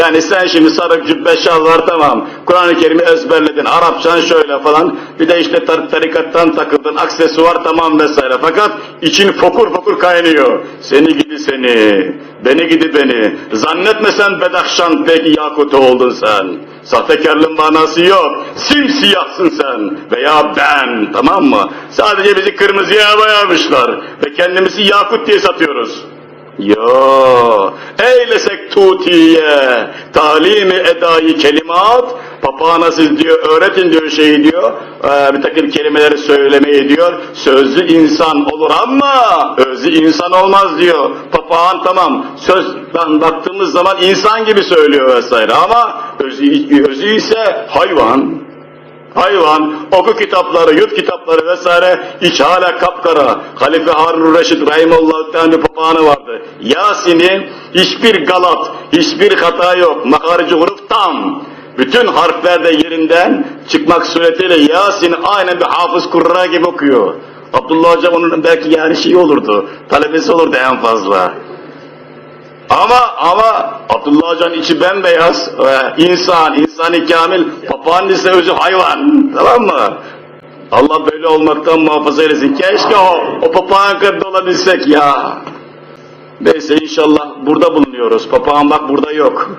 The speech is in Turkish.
Yani sen şimdi sarık cübbe şal var tamam. Kur'an-ı Kerim'i ezberledin. Arapçan şöyle falan. Bir de işte tar tarikattan takıldın. Aksesuar tamam vesaire. Fakat için fokur fokur kaynıyor. Seni gidi seni. Beni gidi beni. Zannetme sen Bedahşan peki Yakutu oldun sen. Sahtekarlığın manası yok. Simsiyahsın sen. Veya ben. Tamam mı? Sadece bizi kırmızıya boyamışlar. Ve kendimizi Yakut diye satıyoruz. Yo, eylesek tutiye, talimi edayı kelimat, papağana siz diyor, öğretin diyor şeyi diyor, ee, bir takım kelimeleri söylemeyi diyor, sözlü insan olur ama özlü insan olmaz diyor. Papağan tamam, sözden baktığımız zaman insan gibi söylüyor vesaire ama özü, özü ise hayvan. Hayvan, oku kitapları, yut kitapları vesaire, iç hala kapkara. Halife Harun Reşit Rahimullah bir papağanı vardı. Yasin'i hiçbir galat, hiçbir hata yok. Makarici huruf tam. Bütün harfler de yerinden çıkmak suretiyle Yasin'i aynen bir hafız kurra gibi okuyor. Abdullah Hocam onun belki yani şey olurdu, talebesi olurdu en fazla. Ama ama Abdullah Hoca'nın içi bembeyaz, e, insan, insani kamil, papağanın ise özü hayvan, tamam mı? Allah böyle olmaktan muhafaza eylesin. Keşke o, o papağan kadar olabilsek ya. Neyse inşallah burada bulunuyoruz. Papağan bak burada yok.